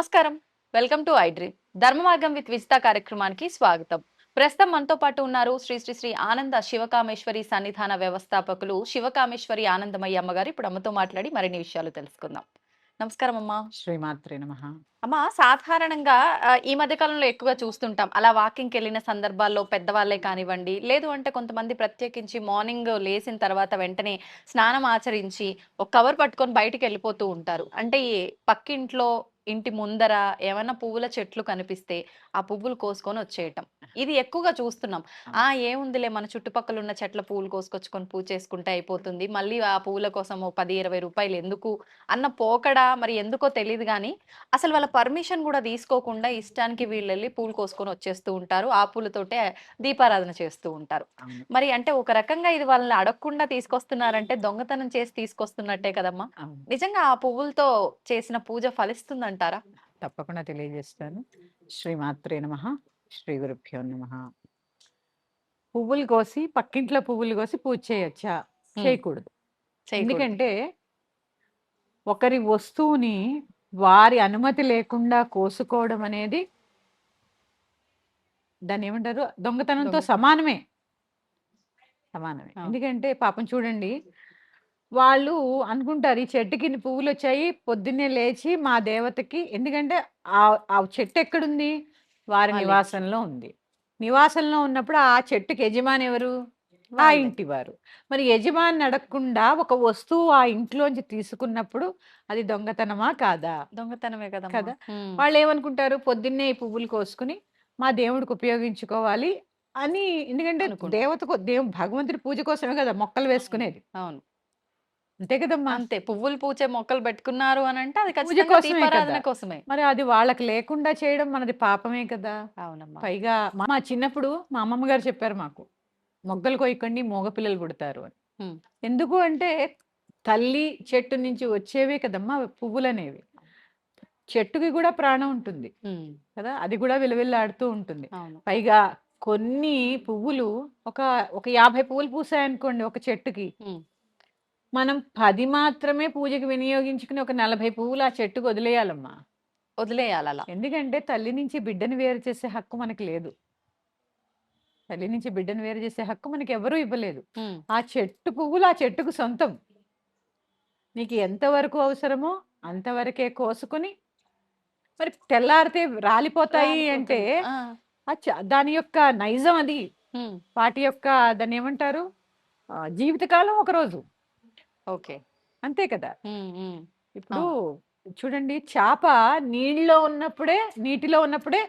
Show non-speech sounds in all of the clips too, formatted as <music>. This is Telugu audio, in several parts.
నమస్కారం. వెల్కమ్ టు ఐడ్రీమ్ ధర్మ మార్గం విత్ విజిత కార్యక్రమానికి స్వాగతం. ప్రస్తుతం మనతో పాటు ఉన్నారు శ్రీ శ్రీ శ్రీ ఆనంద శివకామేశ్వరి సన్నిధాన వ్యవస్థాపకులు శివకామేశ్వరి ఆనందమయ్య అమ్మగారు. ఇప్పుడు అమ్మతో మాట్లాడి మరిన్ని విషయాలు తెలుసుకుందాం. నమస్కారం అమ్మా. శ్రీమాత్రే నమ. అమ్మ సాధారణంగా ఈ మధ్య కాలంలో ఎక్కువగా చూస్తుంటాం. అలా వాకింగ్కి వెళ్ళిన సందర్భాల్లో పెద్దవాళ్ళే కానివ్వండి లేదు అంటే కొంతమంది ప్రత్యేకించి మార్నింగ్ లేచిన తర్వాత వెంటనే స్నానం ఆచరించి ఒక కవర్ పట్టుకొని బయటికి వెళ్ళిపోతూ ఉంటారు. అంటే ఈ పక్కింట్లో ఇంటి ముందర ఏమైనా పువ్వుల చెట్లు కనిపిస్తే ఆ పువ్వులు కోసుకొని వచ్చేయటం. ఇది ఎక్కువగా చూస్తున్నాం. ఆ! ఏముందిలే మన చుట్టుపక్కల ఉన్న చెట్ల పువ్వులు కోసుకొచ్చుకొని పూజ చేసుకుంటే అయిపోతుంది. మళ్ళీ ఆ పువ్వుల కోసం ఓ పది ఇరవై రూపాయలు ఎందుకు అన్న పోకడా మరి ఎందుకో తెలియదు కానీ అసలు వాళ్ళ పర్మిషన్ కూడా తీసుకోకుండా ఇష్టానికి వీళ్ళు వెళ్ళి పూలు కోసుకొని వచ్చేస్తూ ఉంటారు. ఆ పూలతోటే దీపారాధన చేస్తూ ఉంటారు. మరి అంటే ఒక రకంగా ఇది వాళ్ళని అడగకుండా తీసుకొస్తున్నారంటే దొంగతనం చేసి తీసుకొస్తున్నట్టే కదమ్మా? నిజంగా ఆ పువ్వులతో చేసిన పూజ ఫలిస్తుందంటారా? తప్పకుండా తెలియజేస్తాను. శ్రీమాత్రే నమ. శ్రీ గురుభ్యో నమ. పువ్వులు కోసి పక్కింట్లో పువ్వులు కోసి పూజ చేయొచ్చా. చేయకూడదు. ఎందుకంటే ఒకరి వస్తువుని వారి అనుమతి లేకుండా కోసుకోవడం అనేది దాన్ని ఏమంటారు? దొంగతనంతో దొంగ- సమానమే. సమానమే. ఎందుకంటే పాపం చూడండి వాళ్ళు అనుకుంటారు ఈ చెట్టుకి పువ్వులు వచ్చాయి పొద్దున్నే లేచి మా దేవతకి ఎందుకంటే ఆ ఆ చెట్టు ఎక్కడుంది? వారి. నివాసంలో ఉంది. నివాసంలో ఉన్నప్పుడు ఆ చెట్టుకి యజమాని ఎవరు? ఆ. ఇంటి వారు. మరి యజమాని అడగకుండా ఒక వస్తువు ఆ ఇంట్లోంచి తీసుకున్నప్పుడు అది దొంగతనమా కాదా? దొంగతనమే కదా కదా? వాళ్ళు ఏమనుకుంటారు పొద్దున్నే ఈ పువ్వులు కోసుకుని మా దేవుడికి ఉపయోగించుకోవాలి అని ఎందుకంటే. దేవతకు దేవు భగవంతుడి పూజ కోసమే కదా మొక్కలు వేసుకునేది. అవును. అంతే కదమ్మా. అంతే. పువ్వులు పూచే మొక్కలు పెట్టుకున్నారు అని అంటే అది ఖచ్చితంగా కోసమే దీపారాధన కదా. కోసమే. మరి అది వాళ్ళకి లేకుండా చేయడం మనది పాపమే కదా. అవునమ్మా. పైగా మా చిన్నప్పుడు మా అమ్మమ్మ గారు చెప్పారు మాకు మొగ్గలు కొయ్యకండి మగపిల్లలు పుడతారు అని. ఎందుకు అంటే తల్లి చెట్టు నుంచి వచ్చేవే కదమ్మా పువ్వులు అనేవి చెట్టుకి కూడా ప్రాణం ఉంటుంది కదా అది కూడా విలువిల్లాడుతూ ఉంటుంది. పైగా కొన్ని పువ్వులు ఒక ఒక యాభై పువ్వులు పూసాయనుకోండి ఒక చెట్టుకి. మనం పది మాత్రమే పూజకి వినియోగించుకుని ఒక నలభై పువ్వులు ఆ చెట్టుకు వదిలేయాలమ్మా. వదిలేయాలి అలా ఎందుకంటే తల్లి నుంచి బిడ్డను వేరు చేసే హక్కు మనకి లేదు. తల్లి నుంచి బిడ్డను వేరు చేసే హక్కు మనకి ఎవరూ ఇవ్వలేదు. ఆ చెట్టు పువ్వులు ఆ చెట్టుకు సొంతం. నీకు ఎంతవరకు అవసరమో అంతవరకే కోసుకొని మరి తెల్లారితే రాలిపోతాయి అంటే దాని యొక్క నైజం అది. వాటి యొక్క దాన్ని ఏమంటారు? జీవితకాలం ఒక రోజు ఓకే. అంతే కదా! ఇప్పుడు చూడండి చేప నీళ్ళలో ఉన్నప్పుడే నీటిలో ఉన్నప్పుడే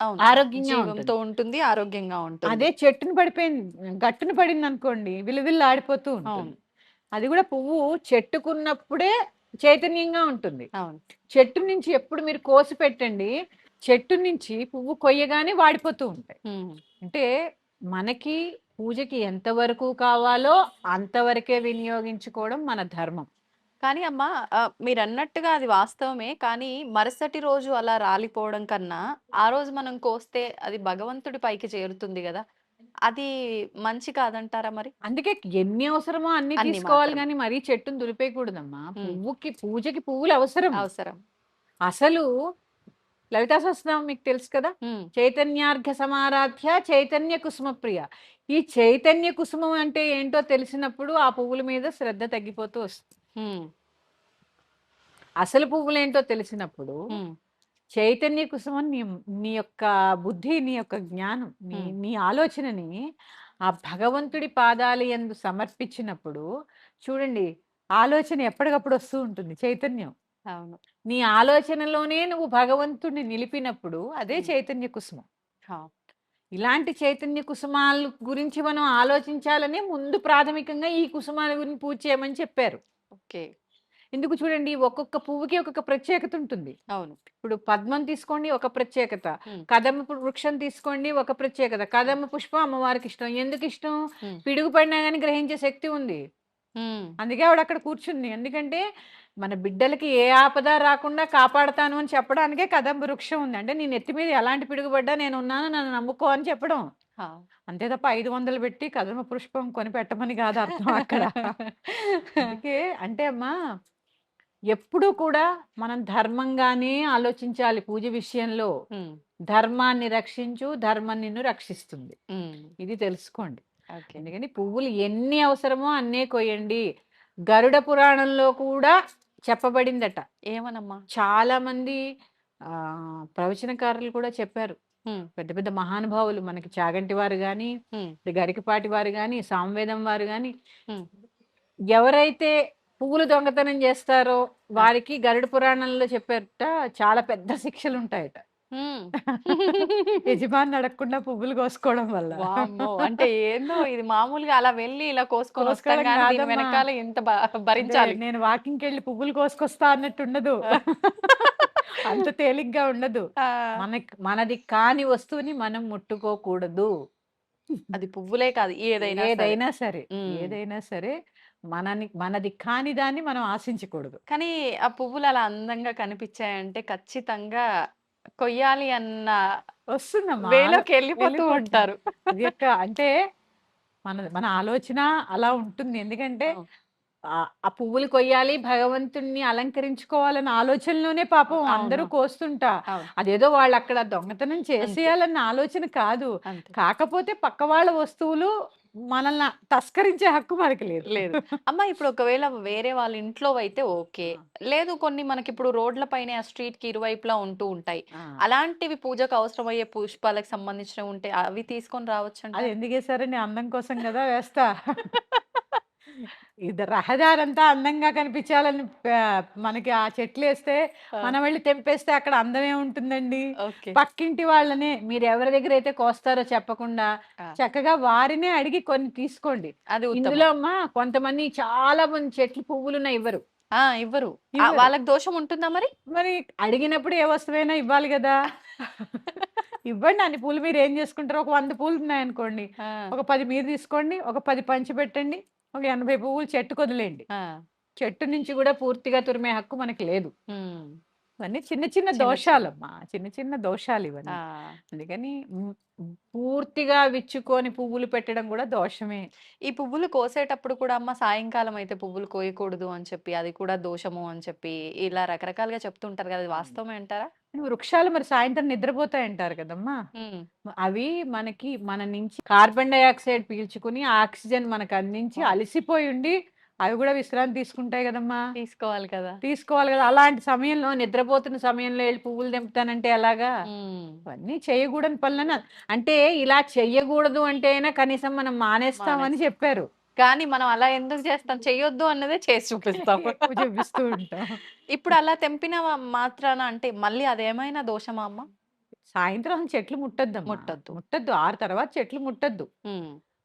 అవును. ఆరోగ్యంగా జీవంతో ఉంటుంది ఆరోగ్యంగా ఉంటుంది. అదే చెట్టును పడిపోయింది గట్టును పడింది అనుకోండి విలువిల్లు ఆడిపోతూ ఉంటుంది. అవును. అది కూడా పువ్వు చెట్టుకున్నప్పుడే చైతన్యంగా ఉంటుంది. అవును. చెట్టు నుంచి ఎప్పుడు మీరు కోసి పెట్టండి చెట్టు నుంచి పువ్వు కొయ్యగానే వాడిపోతూ ఉంటాయి. అంటే మనకి పూజకి ఎంతవరకు కావాలో అంతవరకే వినియోగించుకోవడం మన ధర్మం. కానీ అమ్మా మీరు అన్నట్టుగా అది వాస్తవమే కానీ మరుసటి రోజు అలా రాలిపోవడం కన్నా ఆ రోజు మనం కోస్తే అది భగవంతుడి పైకి చేరుతుంది కదా. అది మంచి కాదంటారా మరి? అందుకే ఎన్ని అవసరమో అన్ని అన్ని తీసుకోవాలి మాత్రమే. కానీ మరీ చెట్టును దులిపేయకూడదమ్మా. పువ్వుకి పూజకి పువ్వులు అవసరం. అవసరం. అసలు లలితా సహస్రనామం మీకు తెలుసు కదా? చైతన్యార్ఘ సమారాధ్య చైతన్య కుసుమ ప్రియ ఈ చైతన్య కుసుమం అంటే ఏంటో తెలిసినప్పుడు ఆ పువ్వుల మీద శ్రద్ధ తగ్గిపోతూ వస్తుంది. అసలు పువ్వులు ఏంటో తెలిసినప్పుడు చైతన్య కుసుమం నీ నీ యొక్క బుద్ధి నీ యొక్క జ్ఞానం నీ. నీ ఆలోచనని ఆ భగవంతుడి పాదాలు ఎందు సమర్పించినప్పుడు చూడండి ఆలోచన ఎప్పటికప్పుడు వస్తూ ఉంటుంది చైతన్యం. అవును. నీ ఆలోచనలోనే నువ్వు భగవంతుడిని నిలిపినప్పుడు అదే. చైతన్య కుసుమం. ఇలాంటి చైతన్య కుసుమాల గురించి మనం ఆలోచించాలని ముందు ప్రాథమికంగా ఈ కుసుమాల గురించి పూజ చేయమని చెప్పారు. ఓకే. ఎందుకు చూడండి ఒక్కొక్క పువ్వుకి ఒక్కొక్క ప్రత్యేకత ఉంటుంది. అవును. ఇప్పుడు పద్మం తీసుకోండి ఒక ప్రత్యేకత. కదమ్మ పు- వృక్షం తీసుకోండి ఒక ప్రత్యేకత. కదమ్మ పుష్పం అమ్మవారికి ఇష్టం. ఎందుకు ఇష్టం Hmm. పిడుగు పడినా కానీ గ్రహించే శక్తి ఉంది. ఉమ్, అందుకే ఆవిడ అక్కడ కూర్చుంది ఎందుకంటే మన బిడ్డలకి ఏ ఆపద రాకుండా కాపాడతాను అని చెప్పడానికే కదంబ వృక్షం ఉంది అంటే నీ నెత్తి మీద ఎలాంటి పిడుగుపడ్డా నేను ఉన్నాను నన్ను నమ్ముకో అని చెప్పడం హా. అంతే తప్ప ఐదు వందలు పెట్టి కదమ పుష్పం కొని పెట్టమని కాదు అర్థం అక్కడ <laughs> అందుకే అంటే అమ్మా ఎప్పుడూ కూడా మనం ధర్మంగానే ఆలోచించాలి పూజ విషయంలో. ధర్మాన్ని రక్షించు, ధర్మం నిన్ను రక్షిస్తుంది. ఇది తెలుసుకోండి. ఓకే. అందుకని పువ్వులు ఎన్ని అవసరమో అన్నే కొయ్యండి. గరుడ పురాణంలో కూడా చెప్పబడిందట. ఏమనమ్మా? చాలామంది ఆహ్, ప్రవచనకారులు కూడా చెప్పారు. పెద్ద పెద్ద మహానుభావులు మనకి చాగంటి వారు గాని. గరికపాటి వారు గాని, సామవేదం వారు గాని. ఎవరైతే పువ్వులు దొంగతనం చేస్తారో వారికి గరుడ పురాణంలో చెప్పారట చాలా పెద్ద శిక్షలుంటాయట. హ్మ్. <laughs> యజమానిని అడగకుండా పువ్వులు కోసుకోవడం వల్ల. వామ్మో! అంటే ఏందో ఇది మామూలుగా అలా వెళ్ళి ఇలా కోసుకొని వస్తాం కోసుకోవడం గానీ దీని కాదమ్మా. వెనకాల ఇంత బ భరించాలి. నేను వాకింగ్‌కెళ్ళి పువ్వులు కోసుకొస్తా అన్నట్టుండదు. ఆ! <laughs> అంత తేలిగ్గా ఉండదు. ఆ! మనకి మనది కాని వస్తువుని మనం ముట్టుకోకూడదు. అది పువ్వులే కాదు ఏదైనా సరే. ఏదైనా సరే. ఏదైనా సరే మనని మనది కాని దాన్ని మనం ఆశించకూడదు. కానీ ఆ పువ్వులు అలా అందంగా కనిపించాయంటే ఖచ్చితంగా కొయ్యాలి అన్న వస్తుందమ్మా. ఆలో వేలోకెళ్ళిపోతూ వెళ్ళిపోతుంది. ఉంటారు. యొక్క అంటే మన మన ఆలోచన అలా ఉంటుంది. ఎందుకంటే ఆ పువ్వులు కొయ్యాలి, భగవంతుడిని అలంకరించుకోవాలన్న ఆలోచనలోనే పాపం అందరూ. కోస్తుంటా. అదేదో వాళ్ళక్కడ దొంగతనం అంతే. చేసేయాలన్న ఆలోచన కాదు. కాకపోతే పక్క వాళ్ళ వస్తువులు మనల్ని తస్కరించే హక్కు మనకి లేదు. లేదు. అమ్మ ఇప్పుడు ఒకవేళ వేరే వాళ్ళ ఇంట్లో అయితే ఓకే. లేదు కొన్ని మనకిప్పుడు రోడ్ల పైనే ఆ స్ట్రీట్‌కి ఇరువైపులా ఉంటూ ఉంటాయి. అలాంటివి పూజకు అవసరమయ్యే పుష్పాలకు సంబంధించినవి ఉంటే అవి తీసుకొని అది రావచ్చంటారా? ఎందుకేసారని అందం కోసం గదా వేస్తా. <laughs> ఇది రహదారంతా అందంగా కనిపించాలని మనకి ఆ చెట్లేస్తే ఆ! మనం వెళ్ళి తెంపేస్తే అక్కడ అందం ఏముంటుందండి? ఓకే. పక్కింటి వాళ్ళనే మీరెవరి దగ్గరైతే కోస్తారో చెప్పకుండా! చక్కగా వారినే అడిగి కొన్ని తీసుకోండి. అది. ఇందులో అమ్మా కొంతమంది చాలా మంది చెట్లు పువ్వులున్నా ఇవ్వరు. ఇవ్వరు. ఆ! ఇవ్వరు. వాళ్ళకి దోషం ఉంటుందా మరి? మరి అడిగినప్పుడు ఏ వస్తువైనా ఇవ్వాలి గదా! <laughs> ఇవ్వండి అన్ని పూలు మీరేం చేసుకుంటారో ఒక 100 పూలున్నాయనుకోండి. ఆ! ఒక 10 మీరు తీసుకోండి. ఒక 10 పంచిపెట్టండి. ఒక 80 పువ్వులు చెట్టుకొదిలేయండి. ఆ! చెట్టు నుంచి గూడా పూర్తిగా తురిమే హక్కు మనకి లేదు. ఇవన్నీ చిన్న చిన్న. దోషాలమ్మా. చిన్న చిన్న దోషాలు! ఇవన్నీ. అందుకని పూర్తిగా విచ్చుకొని పువ్వులు పెట్టడం గూడా దోషమే. ఈ పువ్వులు కోసేటప్పుడు కూడా అమ్మ సాయంకాలం అయితే పువ్వులు కోయకూడదు అని చెప్పి, అది కూడా దోషము అని చెప్పి ఇలా రకరకాలుగా చెప్తుంటారు కదా! వాస్తవమే అంటారా? వృక్షాలు మరి సాయంత్రం నిద్రపోతాయంటారు కదమ్మా! హ్మ్. అవి మనకి మన నుంచి కార్బన్ డయాక్సైడ్ పీల్చుకుని ఆక్సిజన్ మనకు అందించి! అలసిపోయి ఉండి అవి గూడా విశ్రాంతి తీసుకుంటాయి గదమ్మా! తీసుకోవాలి కదా! తీసుకోవాలి గదా! అలాంటి సమయంలో నిద్రపోతున్న సమయంలో ఎళ్ళి పువ్వులు తెంపుతానంటే ఎలాగా? అవన్నీ చేయగూడని పనులని అంటే ఇలా చెయ్యగూడదు అంటే అయినా కనీసం మనం మానేస్తామని మానేస్తాం. చెప్పారు. కానీ మనం అలా ఎందుకు చేస్తాం? చెయ్యొద్దు అన్నదే చేసి చూపిస్తాం. చూపిస్తూ ఉంటాం. ఇప్పుడు అలా తెంపిన మాత్రాన అంటే మళ్ళీ అదేమైనా దోషమా అమ్మ? సాయంత్రం చెట్లు ముట్టొద్దమ్మా. ముట్టొద్దు. ముట్టొద్దు. 6 తర్వాత చెట్లు ముట్టొద్దు.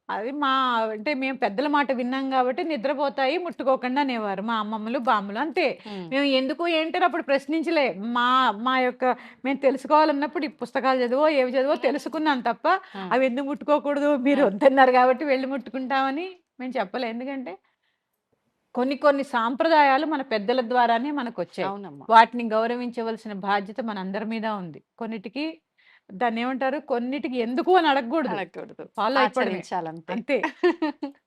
అది మా అంటే మేము పెద్దల మాట విన్నాం గాబట్టి నిద్రపోతాయి ముట్టుకోకండి అనేవారు. మా అమ్మమ్మలు, బామ్మలు అంతే. మేము ఎందుకు ఏంటని అప్పుడు ప్రశ్నించలే. మా మా యొక్క మేము తెలుసుకోవాలన్నప్పుడు ఈ పుస్తకాలు చదివో, ఏవి చదివో తెలుసుకున్నాం తప్ప! అవి ఎందుకు ముట్టుకోకూడదు మీరు! వద్దన్నారు గాబట్టి వెళ్ళి ముట్టుకుంటామని మేము చెప్పలే. ఎందుకంటే కొన్ని కొన్ని సాంప్రదాయాలు మన పెద్దల ద్వారానే మనకొచ్చాయి. అవునమ్మా. వాటిని గౌరవించవలసిన బాధ్యత మనందరి మీద ఉంది. కొన్నిటికి దాన్నేమంటారు? కొన్నిటికి ఎందుకు అని అడగకూడదు. అడగకూడదు. ఫాలో. అంతే.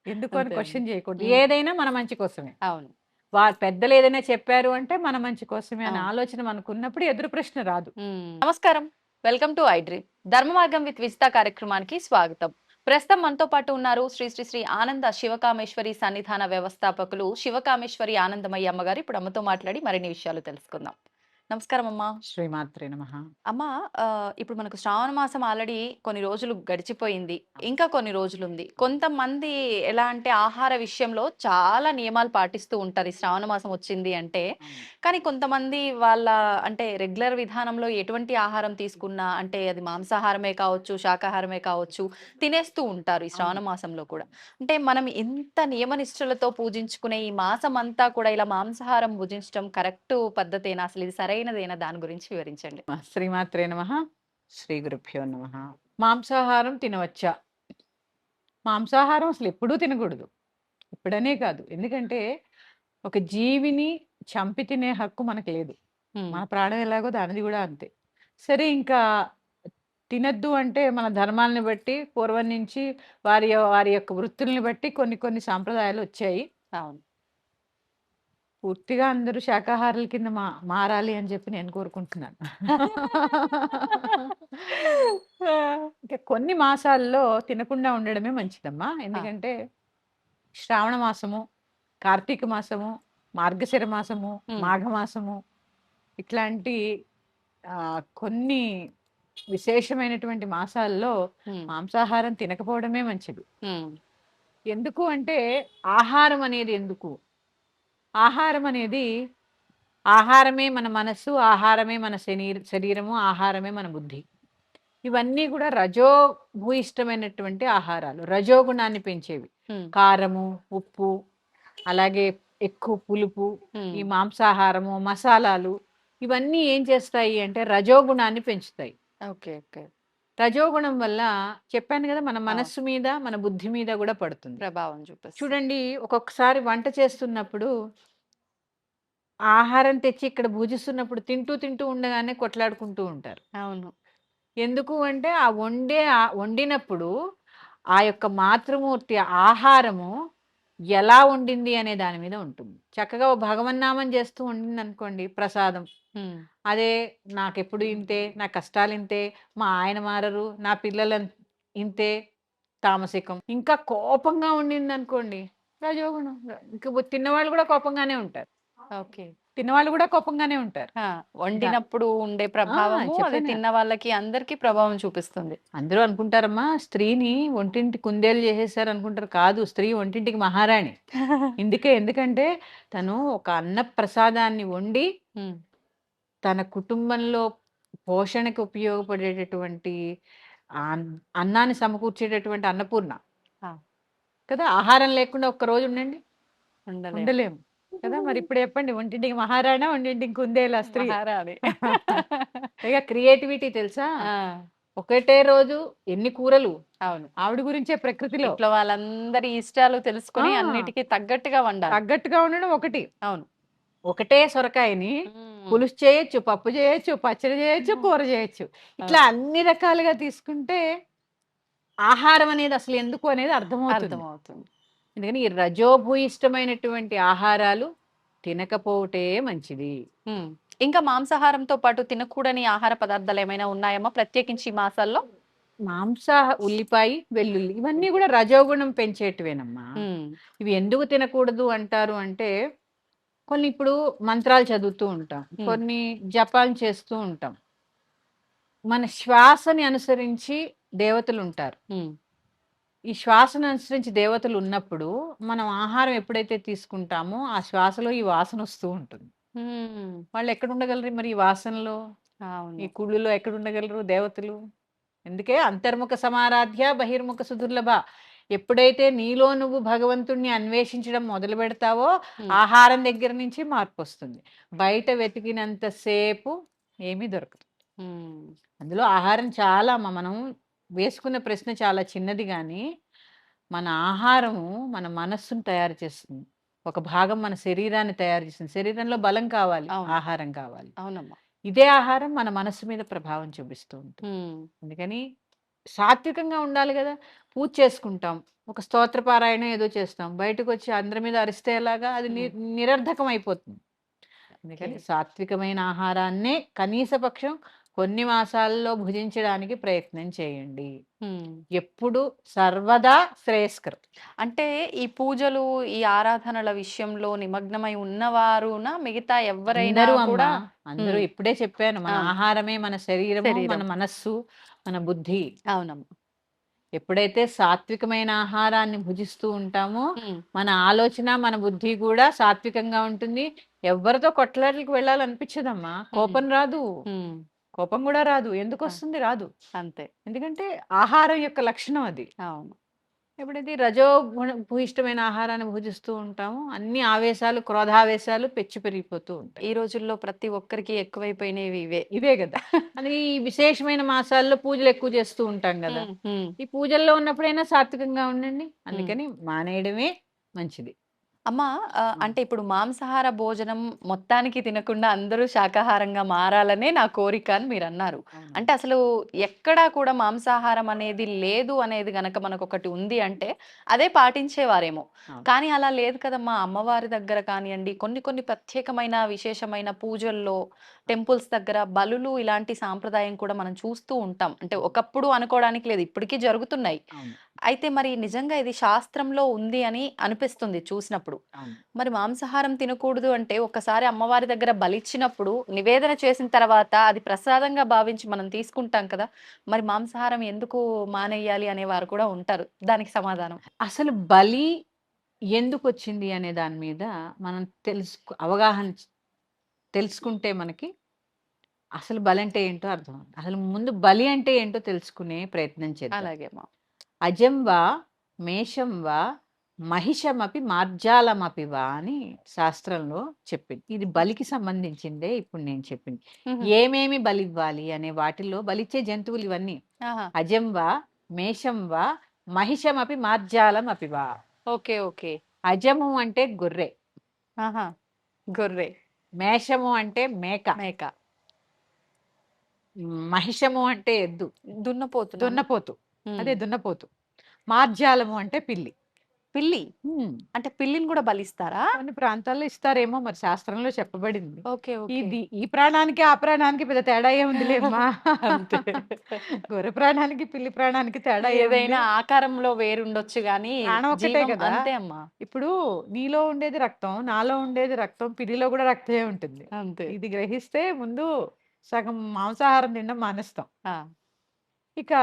ఎందుకు అని అండి. చేయకూడదు. ఏదైనా మన మంచి కోసమే. అవును. వా పెద్దలు ఏదైనా చెప్పారు అంటే మన మంచి కోసమే అనే. ఆలోచన మనకున్నప్పుడు ఎదురు ప్రశ్న రాదు. నమస్కారం. Welcome to I dream. ధర్మ మార్గం విత్ విజిత కార్యక్రమానికి స్వాగతం. ప్రస్తుతం మనతో పాటు ఉన్నారు శ్రీ శ్రీ శ్రీ ఆనంద శివకామేశ్వరి సన్నిధాన వ్యవస్థాపకులు శివకామేశ్వరి ఆనందమయ్య అమ్మగారు. ఇప్పుడు అమ్మతో మాట్లాడి మరిన్ని విషయాలు తెలుసుకుందాం. నమస్కారం అమ్మా. శ్రీమాత్రే నమః. అమ్మా ఇప్పుడు మనకు శ్రావణ మాసం ఆల్రెడీ కొన్ని రోజులు గడిచిపోయింది. ఇంకా కొన్ని రోజులుంది. కొంతమంది ఎలా అంటే ఆహార విషయంలో చాలా నియమాలు పాటిస్తూ ఉంటారు. ఈ శ్రావణ మాసం వచ్చింది అంటే. కానీ కొంతమంది వాళ్ళ అంటే రెగ్యులర్ విధానంలో ఎటువంటి ఆహారం తీసుకున్నా అంటే అది మాంసాహారమే కావచ్చు, శాకాహారమే కావచ్చు తినేస్తూ ఉంటారు ఈ శ్రావణ. మాసంలో కూడా. అంటే మనం ఇంత నియమనిష్టలతో పూజించుకునే ఈ మాసం అంతా కూడా ఇలా మాంసాహారం భుజించడం కరెక్ట్ పద్ధతేనా? అసలు ఇది సరైనదేనా? దాని గురించి వివరించండి. శ్రీమాత్రే నమః. శ్రీ గురుభ్యో నమః. మాంసాహారం తినవచ్చా? మాంసాహారం అసలు ఎప్పుడూ తినకూడదు. ఇప్పుడనే కాదు. ఎందుకంటే ఒక జీవిని చంపి తినే హక్కు మనకు లేదు. మన ప్రాణం ఎలాగో దానిది గూడా అంతే. సరే ఇంకా తినొద్దు అంటే మన ధర్మాలను బట్టి పూర్వం నుంచి వారి వారి యొక్క వృత్తుల్ని బట్టి కొన్ని కొన్ని సాంప్రదాయాలు వచ్చాయి. అవును. పూర్తిగా అందరూ శాకాహారుల కింద మా మారాలి అని చెప్పి నేను కోరుకుంటున్నాను. <laughs> ఇంకా కొన్ని మాసాల్లో తినకుండా ఉండడమే మంచిదమ్మా. ఎందుకంటే శ్రావణ మాసము, కార్తీక మాసము, మార్గశిర మాసము. మాఘమాసము ఇట్లాంటి కొన్ని విశేషమైనటువంటి మాసాల్లో. మాంసాహారం తినకపోవడమే మంచిది. ఎందుకు అంటే ఆహారం అనేది ఎందుకు? ఆహారం అనేది ఆహారమే మన మనస్సు, ఆహారమే మన శనీర్ శరీరము, ఆహారమే మన బుద్ధి. ఇవన్నీ కూడా రజో భూయిష్టమైనటువంటి ఆహారాలు. రజోగుణాన్ని పెంచేవి. కారము, ఉప్పు, అలాగే ఎక్కువ పులుపు, ఈ. మాంసాహారము, మసాలాలు ఇవన్నీ ఏం చేస్తాయి అంటే రజోగుణాన్ని పెంచుతాయి. ఓకే. ఓకే. రజోగుణం వల్ల చెప్పాను గదా! మన! మనస్సు మీద, మన బుద్ధి మీద గూడా పడుతుంది. ప్రభావం చూపిస్తుంది. చూడండి ఒక్కొక్కసారి వంట చేస్తున్నప్పుడు ఆహారం తెచ్చి ఇక్కడ భుజిస్తున్నప్పుడు తింటూ, తింటూ ఉండగానే కొట్లాడుకుంటూ ఉంటారు. అవును. ఎందుకు అంటే ఆ వండే వండినప్పుడు ఆ యొక్క మాతృమూర్తి ఆహారము ఎలా వండింది అనే దాని మీద ఉంటుంది. చక్కగా భగవన్నామం చేస్తూ వండిందనుకోండి ప్రసాదం. అదే నాకెప్పుడు ఇంతే, నా కష్టాలింతే, మా ఆయన మారరు, నా పిల్లలం ఇంతే, తామసికం. ఇంకా కోపంగా వండిందనుకోండి రజోగుణం. ఇంక తిన్నవాళ్ళు కూడా కోపంగానే ఉంటారు. ఓకే. తిన్నవాళ్ళు కూడా కోపంగానే ఉంటారు. వండినప్పుడు ఉండే అది చెప్పాను. తిన్న వాళ్ళకి అందరికి ప్రభావం చూపిస్తుంది. అందరూ అనుకుంటారమ్మా స్త్రీని ఒంటింటి కుందేలు చేసేసారు అనుకుంటారు. కాదు స్త్రీ ఒంటింటికి మహారాణి. <laughs> ఇందుకే ఎందుకంటే తను ఒక అన్న ప్రసాదాన్ని వండి. తన కుటుంబంలో పోషణకు ఉపయోగపడేటటువంటి అన్ అన్నాన్ని సమకూర్చేటటువంటి అన్నపూర్ణ. ఆ! కదా! ఆహారం లేకుండా ఒక్క రోజు ఉండండి. ఉండలేము. ఉండలేము. కదా! మరి ఇప్పుడు చెప్పండి ఒంటింటికి మహారాణా, ఒంటింటికి కుందేలా స్త్రీ? మహారాణి. <laughs> పైగా క్రియేటివిటీ తెలుసా? ఆ! ఒకటే రోజు ఎన్ని కూరలు. అవును. ఆవిడ గురించే ప్రకృతిలో. ఇంట్లో వాళ్ళందరి ఇష్టాలు తెలుసుకొని ఆ! అన్నిటికి తగ్గట్టుగా వండాలి. తగ్గట్టుగా ఉండడం ఒకటి. అవును. ఒకటే సొరకాయని. పులుసు చేయొచ్చు, పప్పు చేయొచ్చు, పచ్చడి చేయొచ్చు, కూర చేయొచ్చు. ఇట్లా. అన్ని రకాలుగా తీసుకుంటే ఆహారం అనేది అసలు ఎందుకు అనేది అర్థమవుతుంది. అందుకని ఈ రజోభూయిష్టమైనటువంటి ఆహారాలు తినకపోవటే మంచిది. ఇంకా మాంసాహారంతో పాటు తినకూడని ఆహార పదార్థాలు ఏమైనా ఉన్నాయమ్మా? ప్రత్యేకించి ఈ మాసాల్లో? మాంసాహ ఉల్లిపాయ, వెల్లుల్లి ఇవన్నీ కూడా రజోగుణం పెంచేటివేనమ్మా. ఇవి ఎందుకు తినకూడదు అంటారు అంటే కొన్ని ఇప్పుడు మంత్రాలు చదువుతూ ఉంటాం. కొన్ని జపాలు చేస్తూ ఉంటాం. మన శ్వాసని అనుసరించి దేవతలుంటారు. హ్మ్. ఈ శ్వాసను అనుసరించి దేవతలు ఉన్నప్పుడు మనం ఆహారం ఎప్పుడైతే తీసుకుంటామో ఆ శ్వాసలో ఈ వాసన వస్తూ ఉంటుంది. వాళ్ళు ఎక్కడ ఉండగలరు మరి ఈ వాసనలో? ఈ. కుళ్ళులో ఎక్కడ ఉండగలరు దేవతలు? అందుకే అంతర్ముఖ సమారాధ్య బహిర్ముఖ సుదుర్లభ. ఎప్పుడైతే నీలో నువ్వు భగవంతుడిని అన్వేషించడం మొదలు పెడతావో. ఆహారం దగ్గర నుంచి మార్పొస్తుంది. బయట వెతికినంత సేపు ఏమీ దొరకదు. అందులో ఆహారం చాలా అమ్మ. మనం వేసుకున్న ప్రశ్న చాలా చిన్నది గానీ, మన ఆహారము మన మనస్సును తయారు చేస్తుంది. ఒక భాగం మన శరీరాన్ని తయారు చేస్తుంది. శరీరంలో బలం కావాలి. ఆహారం కావాలి. అవునమ్మా. ఇదే ఆహారం మన మనస్సు మీద ప్రభావం చూపిస్తూ ఉంటుంది. అందుకని సాత్వికంగా ఉండాలి గదా! పూజ చేసుకుంటాం. ఒక స్తోత్ర పారాయణం ఏదో చేస్తాం. బయటకొచ్చి అందరి మీద అరిస్తే ఎలాగా? అది ని హ్మ్. నిరర్థకం అయిపోతుంది. అందుకని. సాత్వికమైన ఆహారాన్నే కనీసపక్షం కొన్ని మాసాల్లో భుజించడానికి ప్రయత్నం చేయండి. ఎప్పుడు సర్వదా శ్రేయస్కరం. అంటే ఈ పూజలు, ఈ ఆరాధనల విషయంలో నిమగ్నమై ఉన్నవారున మిగతా అమ్మా. కూడా అందరూ. ఇప్పుడే చెప్పాను. మన. ఆహారమే మన శరీరము, మన శరీరం. మనస్సు, మన బుద్ధి. అవునమ్మా. ఎప్పుడైతే సాత్వికమైన ఆహారాన్ని భుజిస్తూ ఉంటామో. మన ఆలోచన, మన బుద్ధి కూడా సాత్వికంగా ఉంటుంది. ఎవ్వరితో కొట్లాటలకు వెళ్ళాలనిపించదమ్మా. కోపం రాదు. కోపం కూడా రాదు. ఆ! ఎందుకొస్తుంది? రాదు. అంతే. ఎందుకంటే ఆహారం యొక్క లక్షణం అది. అవును. ఎప్పుడైతే రజో గుణ భూయిష్టమైన ఆహారాన్ని భుజిస్తూ ఉంటామో అన్ని ఆవేశాలు, క్రోధావేశాలు పెచ్చు పెరిగిపోతూ ఉంటాయి. ఈ రోజుల్లో ప్రతి ఒక్కరికి ఎక్కువైపోయినవి ఇవే. ఇవే గదా! అందుకే ఈ విశేషమైన మాసాల్లో పూజలు ఎక్కువ చేస్తూ ఉంటాం. హ్మ్. ఈ పూజల్లో ఉన్నప్పుడైనా సాత్వికంగా ఉండండి. అందుకని మానేయడమే మంచిది. అమ్మా. అంటే ఇప్పుడు మాంసాహార భోజనం మొత్తానికి తినకుండా అందరూ శాకాహారంగా మారాలనే నా కోరిక అని మీరన్నారు. అవును. అంటే అసలు ఎక్కడా కూడా మాంసాహారం అనేది లేదు అనేది గనక మనకొకటి ఉంది అంటే అదే పాటించేవారేమో. కానీ అలా లేదు కదమ్మా! అమ్మవారి దగ్గర కానియండి, కొన్ని కొన్ని ప్రత్యేకమైన విశేషమైన పూజల్లో, టెంపుల్స్ దగ్గర బలులు ఇలాంటి సాంప్రదాయం కూడా మనం చూస్తూ ఉంటాం. అంటే. ఒకప్పుడు అనుకోవడానికి లేదు. ఇప్పటికి జరుగుతున్నాయి. అయితే మరి నిజంగా ఇది శాస్త్రంలో ఉంది అని అనిపిస్తుంది చూసినప్పుడు. మరి మాంసాహారం తినకూడదు అంటే ఒక్కసారి అమ్మవారి దగ్గర బలిచ్చినప్పుడు నివేదన చేసిన తర్వాత అది ప్రసాదంగా భావించి మనం తీసుకుంటాం కదా! మరి మాంసాహారం ఎందుకు మానేయాలి అనేవారు కూడా ఉంటారు. దానికి సమాధానం? అసలు బలి ఎందుకొచ్చింది అనే దాని మీద మనం తెలుసుకు అవగాహన తెలుసుకుంటే మనకి అసలు బలంటే ఏంటో అర్థమవుతుంది. అసలు ముందు బలి అంటే ఏంటో తెలుసుకునే ప్రయత్నం చేద్దాం. అలాగే అమ్మా. అజం వా, మేషం వా, మహిషమపి మార్జాలమపి వా అని శాస్త్రంలో చెప్పింది. ఇది బలికి సంబంధించిందే ఇప్పుడు నేను చెప్పింది. ఏమేమి బలివ్వాలి అనే వాటిల్లో బలిచ్చే జంతువులు ఇవన్నీ. అజం వా, మేషం వా, మహిషమపి మార్జాలమపి వా. ఓకే. ఓకే. అజము అంటే గొర్రె. గొర్రె. మేషము అంటే మేక. మేక. మహిషము అంటే ఎద్దు. దున్నపోతునా? దున్నపోతు. అదే దున్నపోతు. మార్జాలము అంటే పిల్లి. పిల్లి. అంటే పిల్లిని కూడా బలిస్తారా? కొన్ని ప్రాంతాల్లో ఇస్తారేమో మరి శాస్త్రంలో చెప్పబడింది. ఓకే. ఇది ఈ ప్రాణానికి, ఆ ప్రాణానికి పెద్ద తేడా ఏముందిలేమ్మా. అంతే. గొర్రె ప్రాణానికి, పిల్లి ప్రాణానికి తేడా ఏముంది? ఏదైనా ఆకారంలో వేరుండొచ్చు ఒక్కటే జీవం కదా! అంతే అమ్మా. ఇప్పుడు నీలో ఉండేది రక్తం, నాలో ఉండేది రక్తం, పిల్లిలో కూడా రక్తమే ఉంటుంది. అంతే. ఇది గ్రహిస్తే ముందు సగం మాంసాహారం తినడం మానేస్తాం. ఇక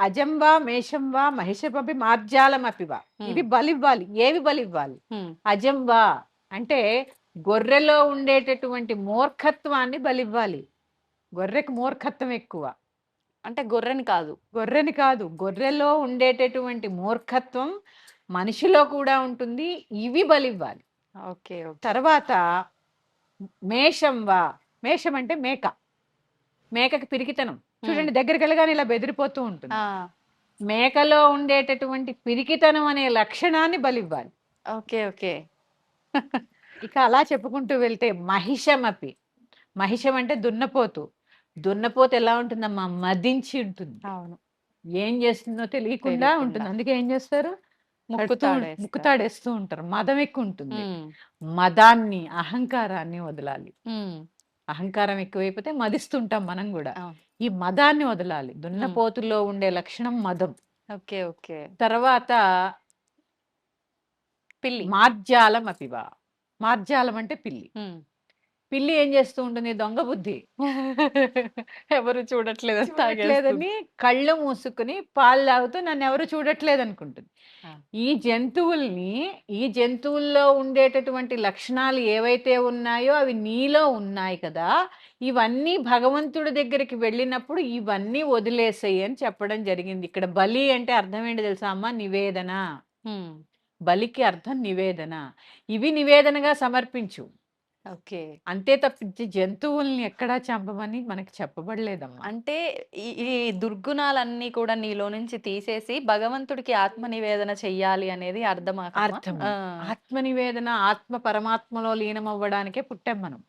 అజం వా, మేషం వా, మహిషమపి మార్జాలమపి వా. ఇవి. బలివ్వాలి. ఏవి బలివ్వాలి? అజం వా అంటే గొర్రెలో ఉండేటటువంటి మూర్ఖత్వాన్ని బలివ్వాలి. గొర్రెకి మూర్ఖత్వం ఎక్కువ. అంటే గొర్రెని కాదు. గొర్రెని కాదు. గొర్రెలో ఉండేటటువంటి మూర్ఖత్వం మనిషిలో కూడా ఉంటుంది. ఇవి బలివ్వాలి. ఓకే. ఓకే. తర్వాత మేషం వా. మేషం అంటే మేక. మేకకి పిరికితనం. చూడండి దగ్గరికెళ్ళగానే ఇలా బెదిరిపోతూ ఉంటుంది. మేకలో ఉండేటటువంటి పిరికితనం అనే లక్షణాన్ని బలివ్వాలి. ఓకే. ఓకే. ఇక అలా చెప్పుకుంటూ వెళ్తే మహిషమపి. మహిషం అంటే దున్నపోతు. దున్నపోతు ఎలా ఉంటుందమ్మా? మదించి ఉంటుంది. అవును. ఏం చేస్తుందో తెలియకుండా. ఉంటుంది. అందుకే ఏం చేస్తారు? ముక్కుతాడేస్తూ ఉంటారు. మదం ఎక్కువ ఉంటుంది. మదాన్ని, అహంకారాన్ని వదలాలి. అహంకారం ఎక్కువైపోతే మదిస్తుంటాం మనం. అవును. ఈ మదాన్ని వదలాలి. హ్మ్. దున్నపోతులో ఉండే లక్షణం మదం. ఓకే. ఓకే. తర్వాత పిల్లి. మార్జాలం అపివ. మార్జాలం అంటే పిల్లి. పిల్లి ఏం చేస్తూ ఉంటుంది? దొంగ బుద్ధి. ఎవరు తాగేస్తుంది. చూడట్లేదని కళ్ళు మూసుకొని పాలు తాగుతూ నన్నెవరు చూడట్లేదనుకుంటుంది. ఆ! ఈ జంతువుల్ని ఈ జంతువుల్లో ఉండేటటువంటి లక్షణాలు ఏవైతే ఉన్నాయో అవి నీలో ఉన్నాయి కదా! ఇవన్నీ భగవంతుడి దగ్గరికి వెళ్ళినప్పుడు ఇవన్నీ వదిలేసేయి అని చెప్పడం జరిగింది. ఇక్కడ బలి అంటే అర్థం ఏంటి తెలుసా అమ్మా? నివేదన. బలికి అర్థం నివేదన. ఇవి నివేదనగా సమర్పించు. ఓకే. అంతే తప్పించి జంతువుల్ని ఎక్కడా చంపమని మనకి చెప్పబడలేదమ్మా. అంటే ఈ ఈ దుర్గుణాలన్నీ కూడా నీలో నుంచి తీసేసి భగవంతుడికి ఆత్మ నివేదన చెయ్యాలి అనేది? అర్థము. ఆ! ఆత్మ నివేదన ఆత్మ పరమాత్మలో లీనమవ్వడానికే పుట్టాం మనం.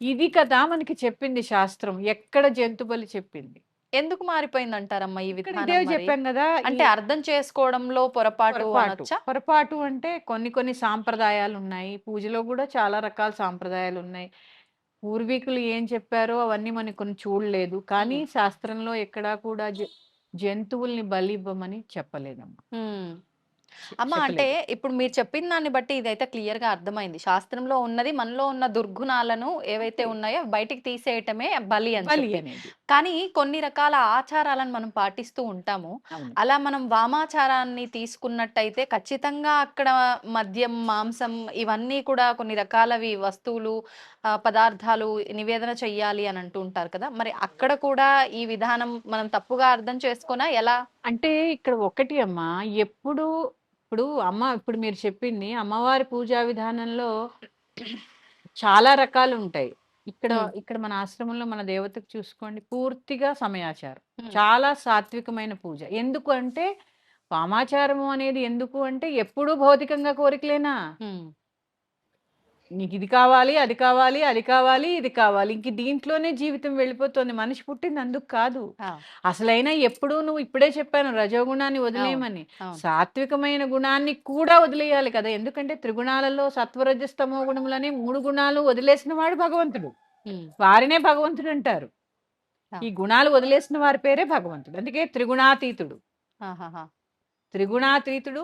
ఇది కదా మనకి చెప్పింది శాస్త్రం. ఎక్కడ జంతు బలి చెప్పింది. ఎందుకు మారిపోయిందంటారమ్మా ఈ ఇక్కడ విధానం? చెప్పాం కదా! ఈ అంటే అర్థం చేసుకోవడంలో పొరపాటు పొరపాటు. అంటే కొన్ని కొన్ని సాంప్రదాయాలున్నాయి. పూజలో కూడా చాలా రకాల సాంప్రదాయాలున్నాయి. పూర్వీకులు ఏం చెప్పారో అవన్నీ మనం కొన్ని చూడలేదు. కానీ. శాస్త్రంలో ఎక్కడా కూడా జంతువుల్ని బలి ఇవ్వమని చెప్పలేదమ్మా. అమ్మ అంటే. ఇప్పుడు మీరు చెప్పిన దాన్ని బట్టి ఇదైతే క్లియర్‌గా అర్థమైంది. శాస్త్రంలో ఉన్నది మనలో ఉన్న దుర్గుణాలను ఏవైతే. ఉన్నాయో బయటికి తీసేయటమే బలి అని. కానీ కొన్ని రకాల ఆచారాలను మనం పాటిస్తూ ఉంటాము. అలా మనం వామాచారాన్ని తీసుకున్నట్టయితే ఖచ్చితంగా అక్కడ మద్యం, మాంసం ఇవన్నీ కూడా కొన్ని రకాలవి వస్తువులు పదార్థాలు నివేదన చెయ్యాలి అని అంటూ ఉంటారు కదా! మరి అక్కడ కూడా ఈ విధానం మనం తప్పుగా అర్థం చేసుకోనా ఎలా? అంటే ఇక్కడ ఒకటి అమ్మా ఎప్పుడు ఇప్పుడు అమ్మ ఇప్పుడు మీరు చెప్పింది అమ్మవారి పూజా విధానంలో చాలా రకాలుంటాయి. ఇక్కడ హ్మ్. ఇక్కడ మన ఆశ్రమంలో మన దేవతకు చూసుకోండి పూర్తిగా సమయాచారం. చాలా సాత్వికమైన పూజ. ఎందుకు అంటే వామాచారము అనేది ఎందుకు అంటే ఎప్పుడూ భౌతికంగా కోరికలేనా నీకు ఇది కావాలి అది కావాలి అది కావాలి ఇది కావాలి. ఇంక దీంట్లోనే జీవితం వెళ్ళిపోతుంది. మనిషి పుట్టింది అందుకు కాదు. అసలైన ఎప్పుడూ నువ్వు ఇప్పుడే చెప్పాను రజోగుణాన్ని వదిలేయమని. సాత్వికమైన గుణాన్ని కూడా వదిలేయాలి కదా. ఎందుకంటే త్రిగుణాలలో సత్వరజస్తమో గుణములని మూడు గుణాలు వదిలేసిన వాడు భగవంతుడు. వారినే భగవంతుడు అంటారు. ఈ గుణాలు వదిలేసిన వారి పేరే భగవంతుడు. అందుకే త్రిగుణాతీతుడు. త్రిగుణాతీతుడు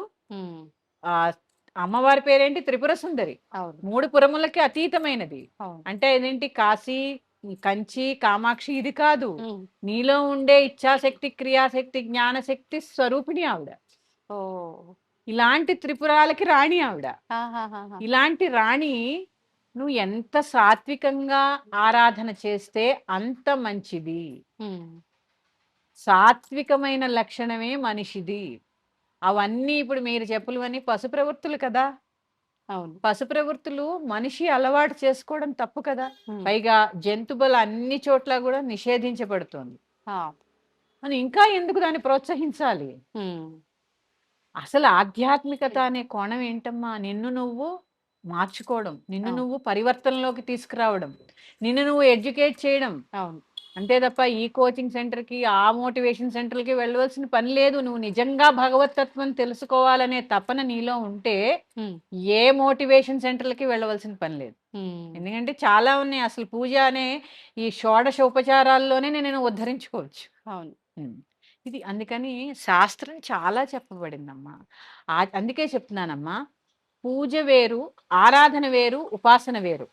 అమ్మవారి పేరేంటి? త్రిపుర సుందరి. మూడు పురములకి అతీతమైనది. అంటే అదేంటి కాశీ కంచి కామాక్షి ఇది కాదు. నీలో ఉండే ఇచ్ఛాశక్తి క్రియాశక్తి జ్ఞానశక్తి స్వరూపిణి ఆవిడ. ఇలాంటి త్రిపురాలకి రాణి ఆవిడ. ఇలాంటి రాణి నువ్వు ఎంత సాత్వికంగా ఆరాధన చేస్తే అంత మంచిది. సాత్వికమైన లక్షణమే మనిషిది. అవన్నీ ఇప్పుడు మీరు చెప్పులవన్నీ పశు ప్రవృత్తులు కదా. అవును. పశు ప్రవృత్తులు మనిషి అలవాటు చేసుకోవడం తప్పు కదా. పైగా జంతుబల అన్ని చోట్ల కూడా నిషేధించబడుతోంది. మనం ఇంకా ఎందుకు దాన్ని ప్రోత్సహించాలి? అసలు ఆధ్యాత్మికత అనే కోణం ఏంటమ్మా? నిన్ను నువ్వు మార్చుకోవడం నిన్ను. నువ్వు పరివర్తనలోకి తీసుకురావడం నిన్ను నువ్వు ఎడ్యుకేట్ చేయడం. అవును. అంతే తప్ప ఈ కోచింగ్ సెంటర్కి ఆ మోటివేషన్ సెంటర్కి వెళ్ళవలసిన పని లేదు. నువ్వు నిజంగా భగవతత్వం తెలుసుకోవాలనే తపన నీలో ఉంటే ఏ మోటివేషన్ సెంటర్లకి వెళ్ళవలసిన పని లేదు. ఎందుకంటే చాలా ఉన్నాయి. అసలు పూజ అనే ఈ షోడశ ఉపచారాల్లోనే నేను ఉద్ధరించుకోవచ్చు. అవును. ఇది అందుకని శాస్త్రం చాలా చెప్పబడిందమ్మా. ఆ- అందుకే చెప్తున్నానమ్మా. పూజ వేరు ఆరాధన వేరు ఉపాసన వేరు.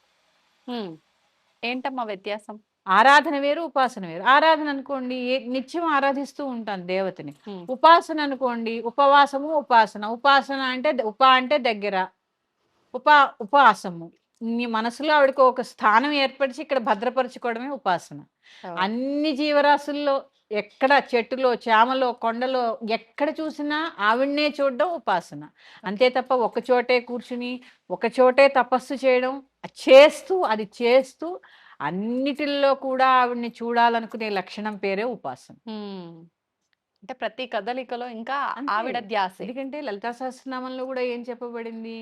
ఏంటమ్మా వ్యత్యాసం? ఆరాధన వేరు ఉపాసన వేరు. ఆరాధన అనుకోండి ఏ- నిత్యం ఆరాధిస్తూ ఉంటాను దేవతని. ఉపాసన అనుకోండి ఉపవాసము ఉపాసన. ఉపాసన అంటే ఉప అంటే దగ్గర. ఉపా ఉపవాసము. నీ మనసులో ఆవిడకి ఒక స్థానం ఏర్పరిచి ఇక్కడ భద్రపరచుకోవడమే ఉపాసన. అన్ని జీవరాశుల్లో ఎక్కడ చెట్టులో చేమలో కొండలో ఎక్కడ చూసినా ఆవిడనే చూడడం ఉపాసన. అంతే తప్ప ఒక చోటే కూర్చుని ఒక చోటే తపస్సు చేయడం చేస్తూ అది చేస్తూ అన్నిటిల్లో కూడా ఆవిడ్ని చూడాలనుకునే లక్షణం పేరే ఉపాసన అంటే ప్రతి కదలికలో ఇంకా. ఆవిడ ధ్యాస. ఎందుకంటే లలితా సహస్రనామంలో కూడా ఏం చెప్పబడింది?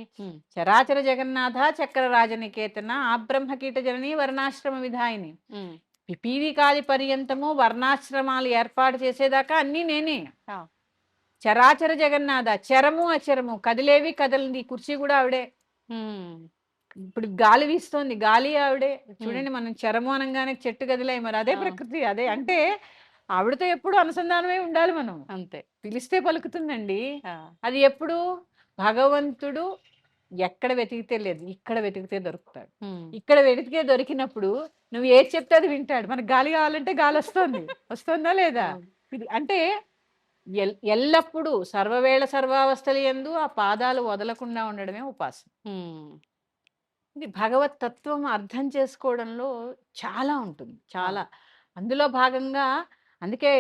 చరాచర జగన్నాథ చక్ర రాజనికేతన ఆబ్రహ్మ కీట జనని వర్ణాశ్రమ విధాయిని. ఉమ్, పిపీలికాది పర్యంతము వర్ణాశ్రమాలు ఏర్పాటు చేసేదాకా అన్నీ నేనే. ఆ. చరాచర జగన్నాథ చరము అచరము కదిలేవి కదలంది కుర్చీ కూడా ఆవిడే. ఇప్పుడు గాలి వీస్తోంది. గాలి ఆవిడే. చూడండి మనం చరము అనగానే చెట్టు కదిలాయి మరి. అదే. ప్రకృతి. అదే అంటే ఆవిడతో ఎప్పుడు అనుసంధానమే ఉండాలి మనం. అంతే. పిలిస్తే పలుకుతుందండి. అది ఎప్పుడు? భగవంతుడు ఎక్కడ వెతికితే లేదు. ఇక్కడ వెతికితే దొరుకుతాడు. ఇక్కడ వెతికితే దొరికినప్పుడు నువ్వు ఏది చెప్తే అది వింటాడు. మనకు గాలి కావాలంటే గాలి వస్తుంది. వస్తుందా లేదా. ఇది అంటే ఎల్- ఎల్లప్పుడూ సర్వవేళ సర్వావస్థలు ఎందు ఆ పాదాలు వదలకుండా ఉండడమే ఉపాసన. ఇది భగవత్ తత్వం అర్థం చేసుకోవడంలో చాలా ఉంటుంది. చాలా. అందులో భాగంగా అందుకే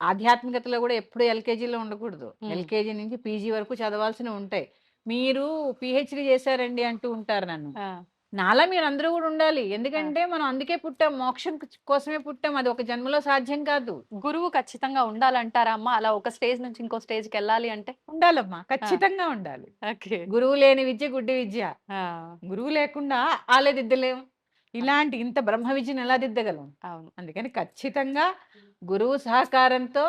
ఆధ్యాత్మికతలో కూడా ఎప్పుడు ఎల్కేజీలో ఉండకూడదు. ఎల్కేజీ నుంచి పీజీ వరకు చదవాల్సినవి ఉంటాయి. మీరు పిహెచ్డి చేశారండి అంటూ ఉంటారు నన్ను. నాలా మీరు అందరూ కూడా ఉండాలి. ఎందుకంటే మనం అందుకే పుట్టాం. మోక్షం కోసమే పుట్టాం. అది ఒక జన్మలో సాధ్యం కాదు. గురువు ఖచ్చితంగా ఉండాలంటారా అమ్మా? అలా ఒక స్టేజ్ నుంచి ఇంకో స్టేజ్కి వెళ్ళాలి అంటే? ఉండాలమ్మా. ఖచ్చితంగా ఉండాలి. ఓకే. గురువు లేని విద్య గుడ్డి విద్య. గురువు లేకుండా ఆలే దిద్దలేం ఇలాంటి ఇంత బ్రహ్మ విద్యను ఎలా దిద్దగలం? అవును. అందుకని ఖచ్చితంగా గురువు సహకారంతో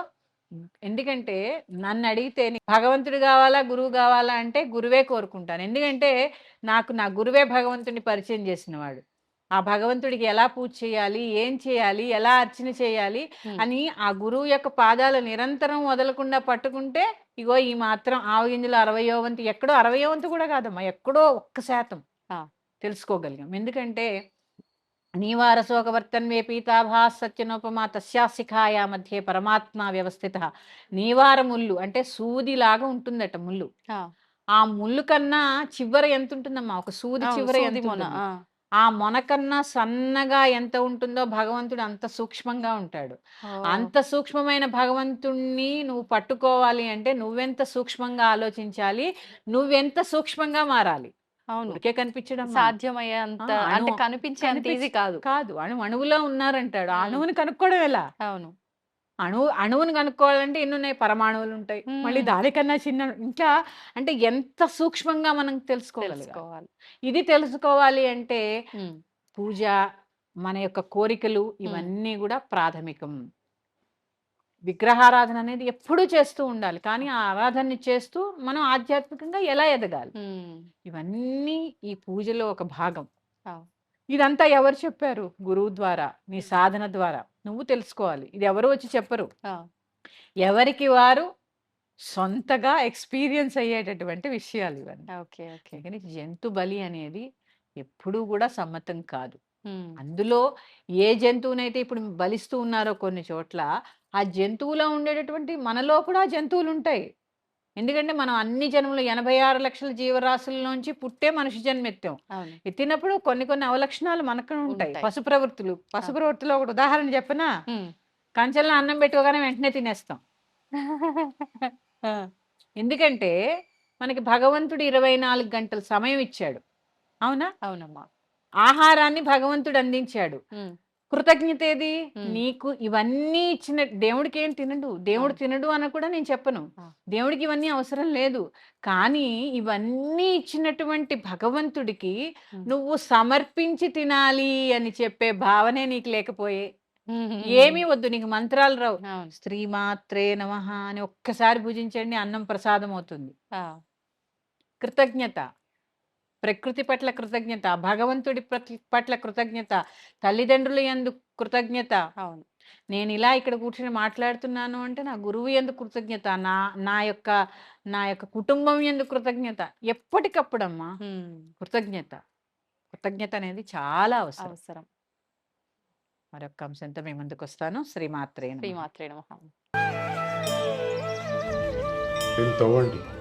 ఎందుకంటే నన్ను అడిగితే భగవంతుడు కావాలా గురువు కావాలా అంటే గురువే కోరుకుంటాను ఎందుకంటే నాకు నా గురువే భగవంతుడిని పరిచయం చేసినవాడు ఆ భగవంతుడికి ఎలా పూజ చేయాలి ఏం చేయాలి ఎలా అర్చన చేయాలి. అని ఆ గురువు యొక్క పాదాలు నిరంతరం వదలకుండా పట్టుకుంటే ఇగో ఈ మాత్రం ఆవగింజలు అరవయో వంతు ఎక్కడో అరవయో వంతు కూడా కాదమ్మా ఎక్కడో ఒక్క శాతం. తెలుసుకోగలిగాం ఎందుకంటే నీవారశోకవర్తన్వే పీతాభా సత్యనోపమా తస్యా శిఖాయా మధ్య పరమాత్మ వ్యవస్థిత. నీవార ముళ్ళు అంటే సూదిలాగా ఉంటుందట ముళ్ళు. ఆ, ముళ్ళు కన్నా చివర ఎంత ఉంటుందమ్మా ఒక సూది చివర ఎంత? ఆ, ఆ మొన కన్నా సన్నగా ఎంత ఉంటుందో భగవంతుడు అంత సూక్ష్మంగా ఉంటాడు. అంత సూక్ష్మమైన భగవంతుణ్ణి నువ్వు పట్టుకోవాలి అంటే నువ్వెంత సూక్ష్మంగా ఆలోచించాలి? నువ్వెంత సూక్ష్మంగా మారాలి? అవును. కనిపించడం సాధ్యమయ్యేంత అంటే అణువు- కనిపించే అంత ఈజీ కాదు. కాదు. అణు అణువులో ఉన్నారంటాడు. అణువుని కనుక్కోవడం ఎలా? అవును. అణువు అణువుని కనుక్కోవాలంటే ఎన్ని ఉన్నాయి పరమాణువులు ఉంటాయి. మళ్ళీ. దానికన్నా చిన్న ఇంకా అంటే ఎంత సూక్ష్మంగా మనం తెలుసుకోవాలి ఇది తెలుసుకోవాలి అంటే పూజ మన యొక్క కోరికలు ఇవన్నీ కూడా ప్రాథమికం. విగ్రహారాధన అనేది ఎప్పుడూ చేస్తూ ఉండాలి. కానీ ఆ ఆరాధనని చేస్తూ మనం ఆధ్యాత్మికంగా ఎలా ఎదగాలి? ఇవన్నీ ఈ పూజలో ఒక భాగం. ఇదంతా ఎవరు చెప్పారు? గురువు ద్వారా నీ సాధన ద్వారా. నువ్వు తెలుసుకోవాలి. ఇది ఎవరు వచ్చి చెప్పరు. ఎవరికి వారు సొంతగా ఎక్స్పీరియన్స్ అయ్యేటటువంటి విషయాలు ఇవన్నీ. Okay okay. కానీ జంతు బలి అనేది ఎప్పుడూ కూడా సమ్మతం కాదు. అందులో ఏ జంతువునైతే ఇప్పుడు బలిస్తూ ఉన్నారో కొన్ని చోట్ల ఆ జంతువులో ఉండేటటువంటి మనలో కూడా జంతువులు ఉంటాయి ఎందుకంటే మనం అన్ని జన్మలు ఎనభై ఆరు లక్షల జీవరాశుల్లోంచి పుట్టే మనిషి జన్మెత్తాం. ఎత్తినప్పుడు కొన్ని కొన్ని అవలక్షణాలు మనకు ఉంటాయి. పశు ప్రవృత్తులు పశు ప్రవృత్తిలో ఒకటి ఉదాహరణ చెప్పనా. కంచెల్లో అన్నం పెట్టుకోగానే వెంటనే తినేస్తాం. <laughs> ఎందుకంటే మనకి భగవంతుడు ఇరవై నాలుగు గంటల సమయం ఇచ్చాడు. అవునా? అవునమ్మా. ఆహారాన్ని భగవంతుడు అందించాడు. కృతజ్ఞత ఏది. నీకు ఇవన్నీ ఇచ్చిన దేవుడికి ఏం తినడు? దేవుడు. తినడు అని కూడా నేను చెప్పను. దేవుడికి ఇవన్నీ అవసరం లేదు. కానీ ఇవన్నీ ఇచ్చినటువంటి భగవంతుడికి. నువ్వు సమర్పించి తినాలి అని చెప్పే భావనే నీకు లేకపోయే. ఏమీ వద్దు నీకు మంత్రాలు రావు. అవును. శ్రీమాత్రే నమ అని ఒక్కసారి భుజించండి అన్నం ప్రసాదం అవుతుంది. కృతజ్ఞత. ప్రకృతి పట్ల కృతజ్ఞత భగవంతుడి పట్ల- పట్ల కృతజ్ఞత తల్లిదండ్రుల ఎందు కృతజ్ఞత. అవును. నేను ఇలా ఇక్కడ కూర్చొని మాట్లాడుతున్నాను అంటే నా గురువు ఎందు కృతజ్ఞత నా నా యొక్క నా యొక్క కుటుంబం ఎందు కృతజ్ఞత. ఎప్పటికప్పుడమ్మా కృతజ్ఞత. కృతజ్ఞత అనేది చాలా అవసరం. అవసరం. మరొక అంశంతో మీ ముందుకు వస్తాను. శ్రీమాత్రే నమః. శ్రీమాత్రే నమః.